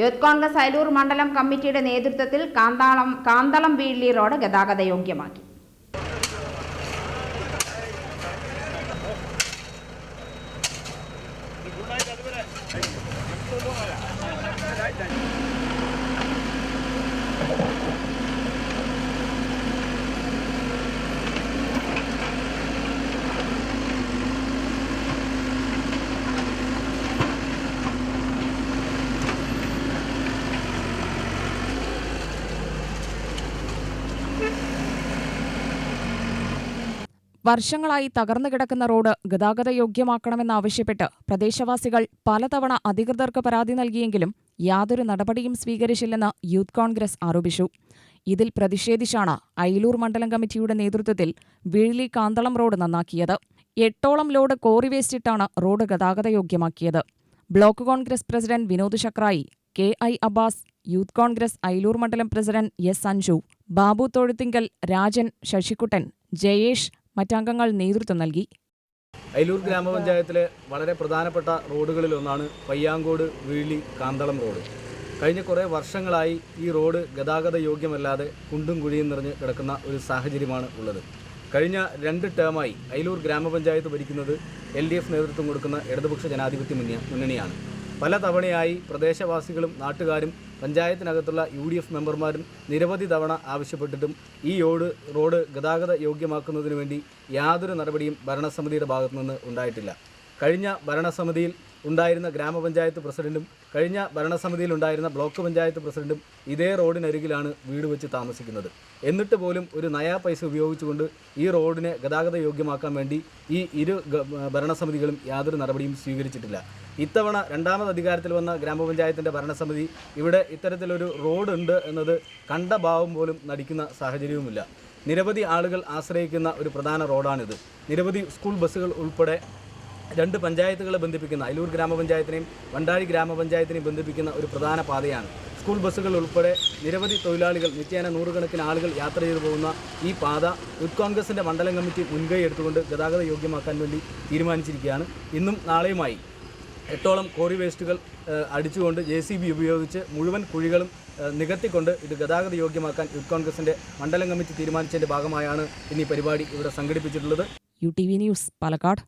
Youth Congress Ayalur മണ്ഡലം കമ്മിറ്റിയുടെ നേതൃത്വത്തിൽ കാന്താളം കാന്തളം വീഴ്ലി റോഡ് ഗതാഗത യോഗ്യമാക്കി. വർഷങ്ങളായി തകർന്നു കിടക്കുന്ന റോഡ് ഗതാഗത യോഗ്യമാക്കണമെന്നാവശ്യപ്പെട്ട് പ്രദേശവാസികൾ പലതവണ അധികൃതർക്ക് പരാതി നൽകിയെങ്കിലും യാതൊരു നടപടിയും സ്വീകരിച്ചില്ലെന്ന് യൂത്ത് കോൺഗ്രസ് ആരോപിച്ചു. ഇതിൽ പ്രതിഷേധിച്ചാണ് അയിലൂർ മണ്ഡലം കമ്മിറ്റിയുടെ നേതൃത്വത്തിൽ വീഴ്ലി കാന്തളം റോഡ് നന്നാക്കിയത്. എട്ടോളം ലോഡ് കോറി വേസ്റ്റിട്ടാണ് റോഡ് ഗതാഗത യോഗ്യമാക്കിയത് block Congress president Vinod Chakrayi K I Abbas youth Congress Ayilur മണ്ഡലം പ്രസിഡന്റ് എസ് സഞ്ജു ബാബു തൊഴുത്തിങ്കൽ രാജൻ ശശികുട്ടൻ ജയേഷ് മറ്റംഗങ്ങൾ നേതൃത്വം നൽകി. അയലൂർ ഗ്രാമപഞ്ചായത്തിലെ വളരെ പ്രധാനപ്പെട്ട റോഡുകളിലൊന്നാണ് പയ്യാങ്കോട് വീഴി കാന്തളം റോഡ്. കഴിഞ്ഞ കുറേ വർഷങ്ങളായി ഈ റോഡ് ഗതാഗത യോഗ്യമല്ലാതെ കുണ്ടും കുഴിയും നിറഞ്ഞ് കിടക്കുന്ന ഒരു സാഹചര്യമാണ് ഉള്ളത്. കഴിഞ്ഞ രണ്ട് ടേമായി അയലൂർ ഗ്രാമപഞ്ചായത്ത് ഭരിക്കുന്നത് എൽ ഡി എഫ് നേതൃത്വം കൊടുക്കുന്ന ഇടതുപക്ഷ ജനാധിപത്യ മുന്ന- മുന്നണിയാണ്. പല തവണയായി പ്രദേശവാസികളും നാട്ടുകാരും പഞ്ചായത്തിനകത്തുള്ള യു ഡി എഫ് മെമ്പർമാരും നിരവധി തവണ ആവശ്യപ്പെട്ടിട്ടും ഈ ഓട് റോഡ് ഗതാഗത യോഗ്യമാക്കുന്നതിനു വേണ്ടി യാതൊരു നടപടിയും ഭരണസമിതിയുടെ ഭാഗത്തു നിന്ന് ഉണ്ടായിട്ടില്ല. കഴിഞ്ഞ ഭരണസമിതിയിൽ ഉണ്ടായിരുന്ന ഗ്രാമപഞ്ചായത്ത് പ്രസിഡന്റും കഴിഞ്ഞ ഭരണസമിതിയിൽ ഉണ്ടായിരുന്ന ബ്ലോക്ക് പഞ്ചായത്ത് പ്രസിഡന്റും ഇതേ റോഡിനരികിലാണ് വീട് വെച്ച് താമസിക്കുന്നത്. എന്നിട്ട് പോലും ഒരു നയാ പൈസ ഉപയോഗിച്ചുകൊണ്ട് ഈ റോഡിനെ ഗതാഗത യോഗ്യമാക്കാൻ വേണ്ടി ഈ ഇരു ഭരണസമിതികളും യാതൊരു നടപടിയും സ്വീകരിച്ചിട്ടില്ല. ഇത്തവണ രണ്ടാമത് അധികാരത്തിൽ വന്ന ഗ്രാമപഞ്ചായത്തിന്റെ ഭരണസമിതി ഇവിടെ ഇത്തരത്തിലൊരു റോഡ് ഉണ്ട് എന്നത് കണ്ട ഭാവം പോലും നടിക്കുന്ന സാഹചര്യവുമില്ല. നിരവധി ആളുകൾ ആശ്രയിക്കുന്ന ഒരു പ്രധാന റോഡാണിത്. നിരവധി സ്കൂൾ ബസ്സുകൾ ഉൾപ്പെടെ രണ്ട് പഞ്ചായത്തുകളെ ബന്ധിപ്പിക്കുന്ന അലൂർ ഗ്രാമപഞ്ചായത്തിനെയും വണ്ടാഴി ഗ്രാമപഞ്ചായത്തിനെയും ബന്ധിപ്പിക്കുന്ന ഒരു പ്രധാന പാതയാണ്. സ്കൂൾ ബസ്സുകൾ ഉൾപ്പെടെ നിരവധി തൊഴിലാളികൾ നിത്യേന നൂറുകണക്കിന് ആളുകൾ യാത്ര ചെയ്തു പോകുന്ന ഈ പാത യൂത്ത് കോൺഗ്രസിന്റെ മണ്ഡലം കമ്മിറ്റി മുൻകൈ എടുത്തുകൊണ്ട് ഗതാഗത യോഗ്യമാക്കാൻ വേണ്ടി തീരുമാനിച്ചിരിക്കുകയാണ്. ഇന്നും നാളെയുമായി എട്ടോളം കോറി വേസ്റ്റുകൾ അടിച്ചുകൊണ്ട് ജെ സി ബി ഉപയോഗിച്ച് മുഴുവൻ കുഴികളും നികത്തിക്കൊണ്ട് ഇത് ഗതാഗത യോഗ്യമാക്കാൻ യൂത്ത് കോൺഗ്രസിന്റെ മണ്ഡലം കമ്മിറ്റി തീരുമാനിച്ചതിന്റെ ഭാഗമായാണ് ഇന്ന് പരിപാടി ഇവിടെ സംഘടിപ്പിച്ചിട്ടുള്ളത്. U T V news Palakkad.